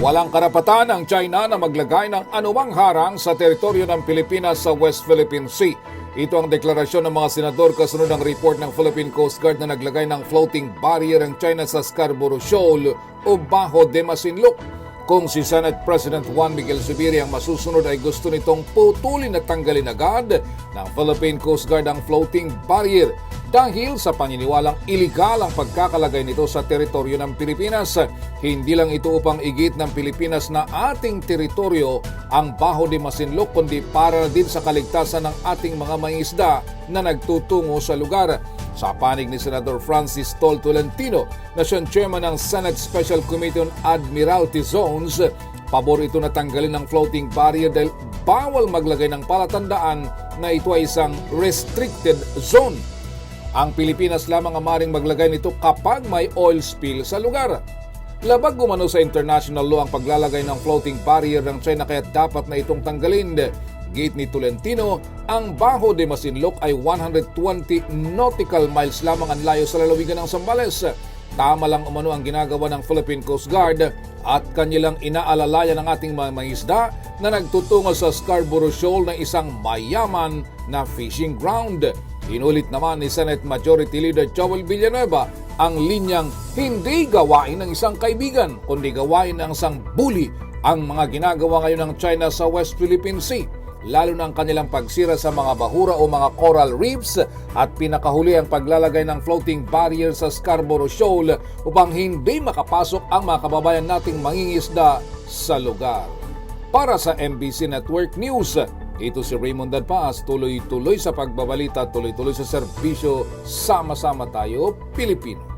Walang karapatan ang China na maglagay ng anumang harang sa teritoryo ng Pilipinas sa West Philippine Sea. Ito ang deklarasyon ng mga senador kasunod ng report ng Philippine Coast Guard na naglagay ng floating barrier ang China sa Scarborough Shoal o Bajo de Masinloc. Kung si Senate President Juan Miguel Zubiri ang masusunod ay gusto nitong putulin at tanggalin agad ng Philippine Coast Guard ang floating barrier dahil sa paniniwalang iligal ang pagkakalagay nito sa teritoryo ng Pilipinas. Hindi lang ito upang igit ng Pilipinas na ating teritoryo ang Baho de Masinloc kundi para din sa kaligtasan ng ating mga mangisda na nagtutungo sa lugar. Sa panig ni Senador Francis Tol Tolentino na siyang chairman ng Senate Special Committee on Admiralty Zones, pabor ito na tanggalin ng floating barrier dahil bawal maglagay ng palatandaan na ito ay isang restricted zone. Ang Pilipinas lamang ang maring maglagay nito kapag may oil spill sa lugar. Labag gumano sa international law ang paglalagay ng floating barrier ng China kaya dapat na itong tanggalin. Gate ni Tolentino, ang Baho de Masinloc ay 120 nautical miles lamang ang layo sa lalawigan ng Zambales. Tama lang umano ang ginagawa ng Philippine Coast Guard at kanilang inaalalayan ng ating mga mangisda na nagtutungo sa Scarborough Shoal na isang mayaman na fishing ground. Inulit naman ni Senate Majority Leader Joel Villanueva ang linyang hindi gawain ng isang kaibigan, kundi gawain ng isang bully ang mga ginagawa ngayon ng China sa West Philippine Sea lalo na ang kanilang pagsira sa mga bahura o mga coral reefs at pinakahuli ang paglalagay ng floating barrier sa Scarborough Shoal upang hindi makapasok ang mga kababayan nating mangingisda sa lugar. Para sa MBC Network News, ito si Raymond Dadpaas, tuloy-tuloy sa pagbabalita, tuloy-tuloy sa serbisyo, sama-sama tayo, Pilipino.